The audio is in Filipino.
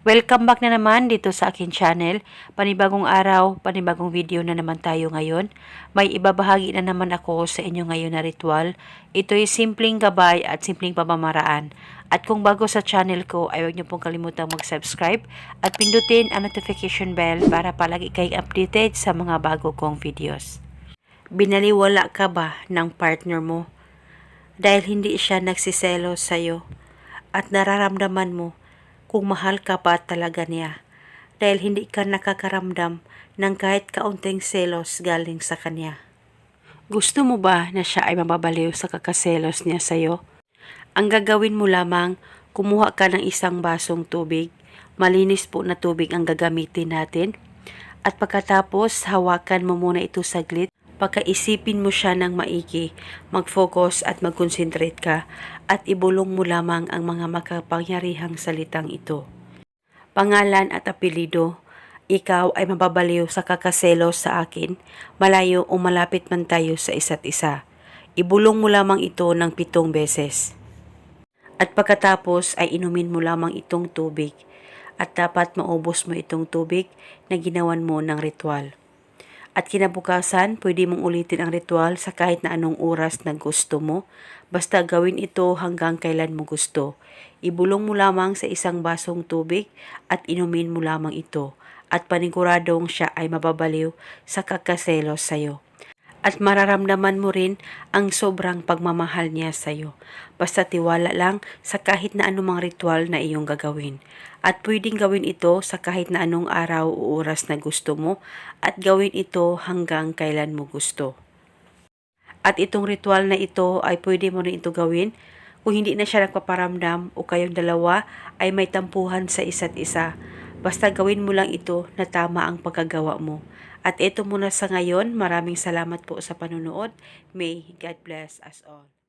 Welcome back na naman dito sa akin channel. Panibagong araw, panibagong video na naman tayo ngayon. May ibabahagi na naman ako sa inyo ngayon na ritual. Ito'y simpleng gabay at simpleng pamamaraan. At kung bago sa channel ko, ay huwag niyo pong kalimutang mag-subscribe at pindutin ang notification bell para palagi kayong updated sa mga bago kong videos. Binaliwala ka ba ng partner mo dahil hindi siya nagsiselos sa'yo at nararamdaman mo kung mahal ka pa talaga niya dahil hindi ka nakakaramdam ng kahit kaunting selos galing sa kanya. Gusto mo ba na siya ay mababaliw sa kakaselos niya sa'yo? Ang gagawin mo lamang, kumuha ka ng isang basong tubig, malinis po na tubig ang gagamitin natin, at pagkatapos hawakan mo muna ito saglit, pagkaisipin mo siya ng maigi, mag-focus at mag-concentrate ka, at ibulong mo lamang ang mga makapangyarihang salitang ito. Pangalan at apelido, ikaw ay mababaliw sa kakaselos sa akin, malayo o malapit man tayo sa isa't isa. Ibulong mo lamang ito ng pitong beses. At pagkatapos ay inumin mo lamang itong tubig at dapat maubos mo itong tubig na ginawan mo ng ritual. At kinabukasan, pwede mong ulitin ang ritual sa kahit na anong oras na gusto mo. Basta gawin ito hanggang kailan mo gusto. Ibulong mo lamang sa isang basong tubig at inumin mo lamang ito. At paniguradong siya ay mababaliw sa kakaselos sa'yo. At mararamdaman mo rin ang sobrang pagmamahal niya sa'yo. Basta tiwala lang sa kahit na anumang ritual na iyong gagawin. At pwedeng gawin ito sa kahit na anong araw o oras na gusto mo at gawin ito hanggang kailan mo gusto. At itong ritual na ito ay pwede mo rin ito gawin kung hindi na siya nagpaparamdam o kayong dalawa ay may tampuhan sa isa't isa. Basta gawin mo lang ito na tama ang pagkagawa mo. At ito muna sa ngayon. Maraming salamat po sa panonood. May God bless us all.